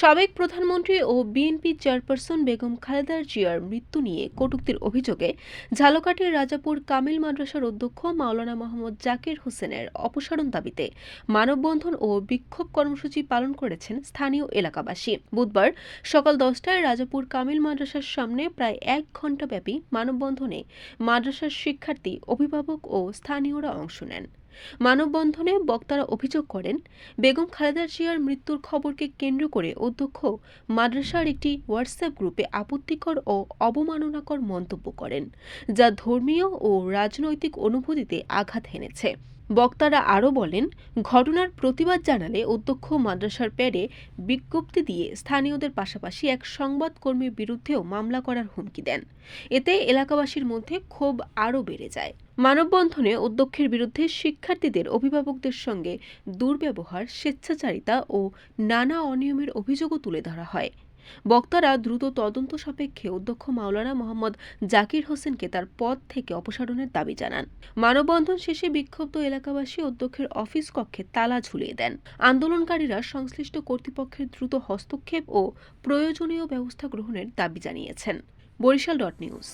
সাবেক প্রধানমন্ত্রী ও বিএনপি চেয়ারপারসন বেগম খালেদা জিয়ার মৃত্যু নিয়ে কটূক্তির অভিযোগে ঝালকাঠির রাজাপুর কামিল মাদ্রাসার অধ্যক্ষ মাওলানা মোহাম্মদ জাকির হোসেনের অপসারণ দাবিতে মানববন্ধন ও বিক্ষোভ কর্মসূচি পালন করেছেন স্থানীয় এলাকাবাসী। বুধবার সকাল দশটায় রাজাপুর কামিল মাদ্রাসার সামনে প্রায় এক ঘণ্টাব্যাপী মানববন্ধনে মাদ্রাসার শিক্ষার্থী, অভিভাবক ও স্থানীয়রা অংশ নেন। মানববন্ধনে বক্তারা অভিযোগ করেন, বেগম খালেদা জিয়ার মৃত্যুর খবরকে কেন্দ্র করে অধ্যক্ষ মাদ্রাসার একটি হোয়াটসঅ্যাপ গ্রুপে আপত্তিকর ও অবমাননাকর মন্তব্য করেন, যা ধর্মীয় ও রাজনৈতিক অনুভূতিতে আঘাত হেনেছে। বক্তারা আরও বলেন, ঘটনার প্রতিবাদ জানালে অধ্যক্ষ মাদ্রাসার প্যাডে বিজ্ঞপ্তি দিয়ে স্থানীয়দের পাশাপাশি এক সংবাদকর্মীর বিরুদ্ধেও মামলা করার হুমকি দেন। এতে এলাকাবাসীর মধ্যে ক্ষোভ আরও বেড়ে যায়। মানববন্ধনে অধ্যক্ষের বিরুদ্ধে শিক্ষার্থীদের অভিভাবকদের সঙ্গে দুর্ব্যবহার, স্বেচ্ছাচারিতা ও নানা অনিয়মের অভিযোগও তুলে ধরা হয়। বক্তারা দ্রুত তদন্ত সাপেক্ষে অধ্যক্ষ মাওলানা মোহাম্মদ জাকির হোসেনকে তার পদ থেকে অপসারণের দাবি জানান। মানববন্ধন শেষে বিক্ষুব্ধ এলাকাবাসী অধ্যক্ষের অফিস কক্ষে তালা ঝুলিয়ে দেন। আন্দোলনকারীরা সংশ্লিষ্ট কর্তৃপক্ষের দ্রুত হস্তক্ষেপ ও প্রয়োজনীয় ব্যবস্থা গ্রহণের দাবি জানিয়েছেন। Barishal dot news.